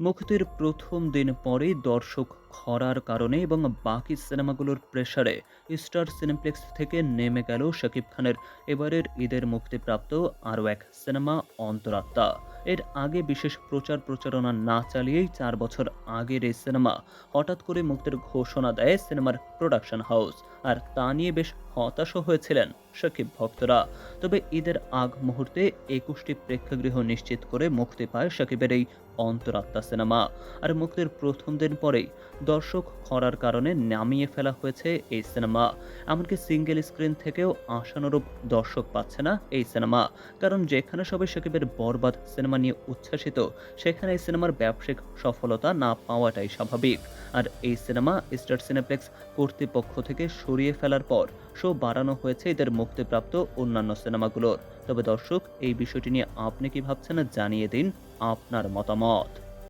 মুক্তির প্রথম দিন পরেই দর্শক খরার কারণে এবং বাকি সিনেমাগুলোর প্রেশারে স্টার সিনেপ্লেক্স থেকে নেমে গেল শাকিব খানের। এবারের ঈদের মুক্তিপ্রাপ্ত আরও এক সিনেমা, অন্তরাত্মা। এর আগে বিশেষ প্রচার প্রচারণা না চালিয়েই চার বছর আগের এই সিনেমা হঠাৎ করে মুক্তির ঘোষণা দেয় সিনেমার প্রোডাকশন হাউস। আর তা নিয়ে বেশ হতাশ হয়েছিলেন শাকিব ভক্তরা। তবে ঈদের আগ মুহূর্তে একুশটি প্রেক্ষাগৃহ নিশ্চিত করে মুক্তি পায় শাকিবের এই অন্তরাত্মা সিনেমা। আর মুক্তির প্রথম দিন পরেই দর্শক খরার কারণে নামিয়ে ফেলা হয়েছে এই সিনেমা। এমনকি সিঙ্গেল স্ক্রিন থেকেও আশানুরূপ দর্শক পাচ্ছে না এই সিনেমা। কারণ যেখানে সবাই শাকিবের বরবাদ সিনেমা নিয়ে উচ্ছ্বাসিত, সেখানে এই সিনেমার ব্যবসায়িক সফলতা না পাওয়াটাই স্বাভাবিক। আর এই সিনেমা স্টার সিনেপ্লেক্স কর্তৃপক্ষ থেকে সরিয়ে ফেলার পর শো বাড়ানো হয়েছে এদের মুক্তিপ্রাপ্ত অন্যান্য সিনেমাগুলোর। তবে দর্শক, এই বিষয়টি নিয়ে আপনি কি ভাবছেন জানিয়ে দিন আপনার মতামত।